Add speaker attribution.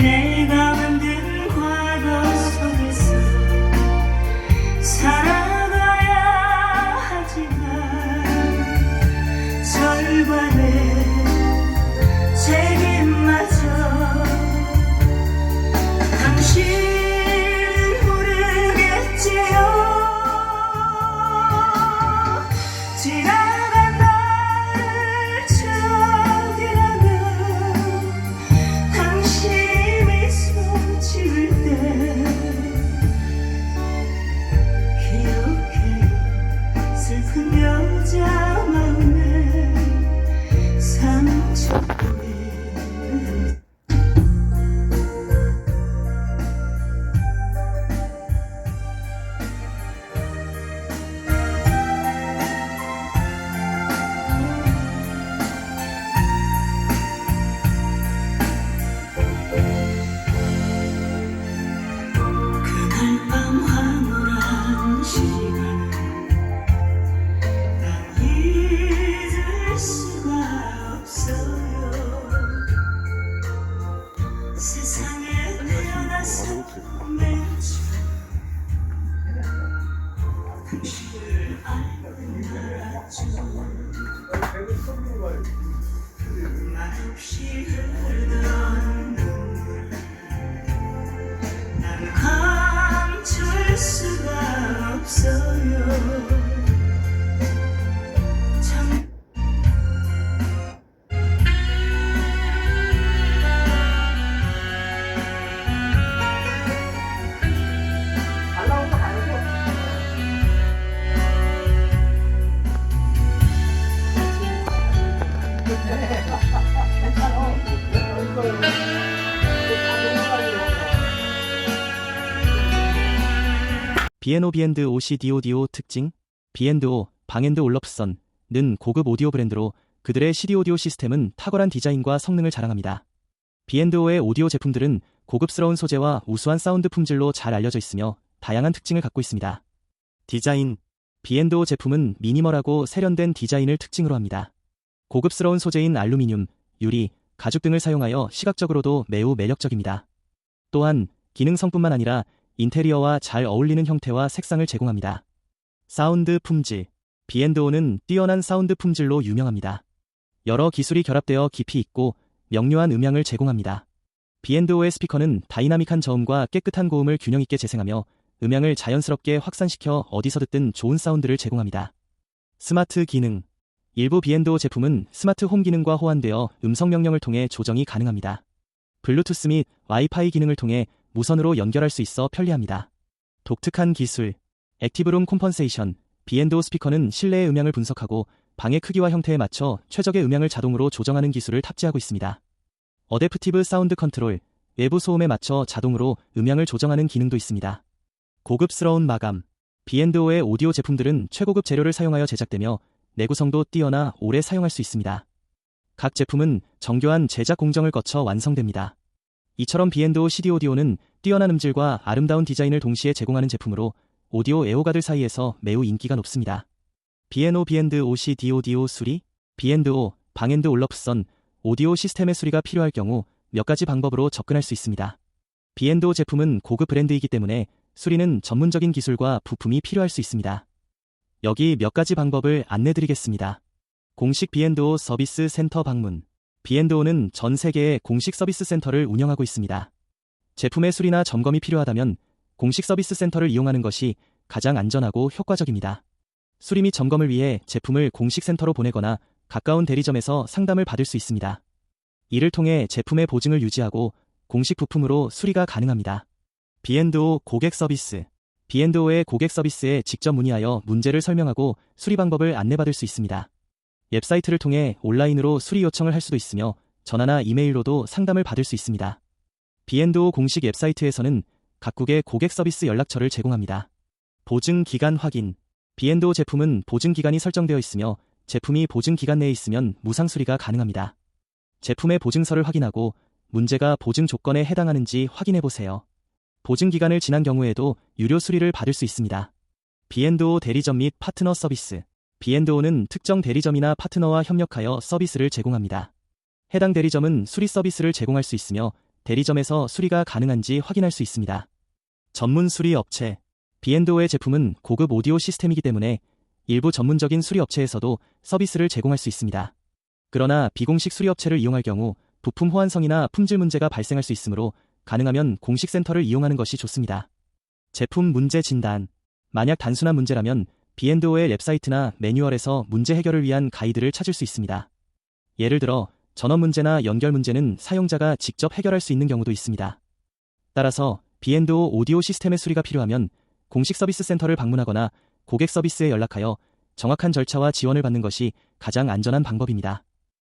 Speaker 1: ne 말
Speaker 2: B&O B&O CDODO 특징 B&O 방앤드 올럽선는 고급 오디오 브랜드로 그들의 CD 오디오 시스템은 탁월한 디자인과 성능을 자랑합니다. B&O의 오디오 제품들은 고급스러운 소재와 우수한 사운드 품질로 잘 알려져 있으며 다양한 특징을 갖고 있습니다. 디자인 B&O 제품은 미니멀하고 세련된 디자인을 특징으로 합니다. 고급스러운 소재인 알루미늄, 유리, 가죽 등을 사용하여 시각적으로도 매우 매력적입니다. 또한 기능성뿐만 아니라 인테리어와 잘 어울리는 형태와 색상을 제공합니다. 사운드 품질 B&O는 뛰어난 사운드 품질로 유명합니다. 여러 기술이 결합되어 깊이 있고 명료한 음향을 제공합니다. B&O의 스피커는 다이나믹한 저음과 깨끗한 고음을 균형 있게 재생하며 음향을 자연스럽게 확산시켜 어디서 듣든 좋은 사운드를 제공합니다. 스마트 기능 일부 B&O 제품은 스마트 홈 기능과 호환되어 음성 명령을 통해 조정이 가능합니다. 블루투스 및 와이파이 기능을 통해 무선으로 연결할 수 있어 편리합니다. 독특한 기술 액티브룸 콤펀세이션 B&O 스피커는 실내의 음향을 분석하고 방의 크기와 형태에 맞춰 최적의 음향을 자동으로 조정하는 기술을 탑재하고 있습니다. 어댑티브 사운드 컨트롤 외부 소음에 맞춰 자동으로 음향을 조정하는 기능도 있습니다. 고급스러운 마감 B&O의 오디오 제품들은 최고급 재료를 사용하여 제작되며 내구성도 뛰어나 오래 사용할 수 있습니다. 각 제품은 정교한 제작 공정을 거쳐 완성됩니다. 이처럼 B&O CD 오디오는 뛰어난 음질과 아름다운 디자인을 동시에 제공하는 제품으로 오디오 애호가들 사이에서 매우 인기가 높습니다. B&O B&O CD 오디오 수리 B&O 방앤드 올럽선 오디오 시스템의 수리가 필요할 경우 몇 가지 방법으로 접근할 수 있습니다. B&O 제품은 고급 브랜드이기 때문에 수리는 전문적인 기술과 부품이 필요할 수 있습니다. 여기 몇 가지 방법을 안내드리겠습니다. 공식 B&O 서비스 센터 방문 B&O는 전 세계의 공식 서비스 센터를 운영하고 있습니다. 제품의 수리나 점검이 필요하다면 공식 서비스 센터를 이용하는 것이 가장 안전하고 효과적입니다. 수리 및 점검을 위해 제품을 공식 센터로 보내거나 가까운 대리점에서 상담을 받을 수 있습니다. 이를 통해 제품의 보증을 유지하고 공식 부품으로 수리가 가능합니다. B&O 고객 서비스 B&O의 고객 서비스에 직접 문의하여 문제를 설명하고 수리 방법을 안내받을 수 있습니다. 웹사이트를 통해 온라인으로 수리 요청을 할 수도 있으며 전화나 이메일로도 상담을 받을 수 있습니다. B&O 공식 웹사이트에서는 각국의 고객 서비스 연락처를 제공합니다. 보증 기간 확인 B&O 제품은 보증 기간이 설정되어 있으며 제품이 보증 기간 내에 있으면 무상 수리가 가능합니다. 제품의 보증서를 확인하고 문제가 보증 조건에 해당하는지 확인해 보세요. 보증 기간을 지난 경우에도 유료 수리를 받을 수 있습니다. B&O 대리점 및 파트너 서비스 B&O는 특정 대리점이나 파트너와 협력하여 서비스를 제공합니다. 해당 대리점은 수리 서비스를 제공할 수 있으며 대리점에서 수리가 가능한지 확인할 수 있습니다. 전문 수리 업체 B&O의 제품은 고급 오디오 시스템이기 때문에 일부 전문적인 수리 업체에서도 서비스를 제공할 수 있습니다. 그러나 비공식 수리 업체를 이용할 경우 부품 호환성이나 품질 문제가 발생할 수 있으므로 가능하면 공식 센터를 이용하는 것이 좋습니다. 제품 문제 진단 만약 단순한 문제라면 B&O의 웹사이트나 매뉴얼에서 문제 해결을 위한 가이드를 찾을 수 있습니다. 예를 들어 전원 문제나 연결 문제는 사용자가 직접 해결할 수 있는 경우도 있습니다. 따라서 B&O 오디오 시스템의 수리가 필요하면 공식 서비스 센터를 방문하거나 고객 서비스에 연락하여 정확한 절차와 지원을 받는 것이 가장 안전한 방법입니다.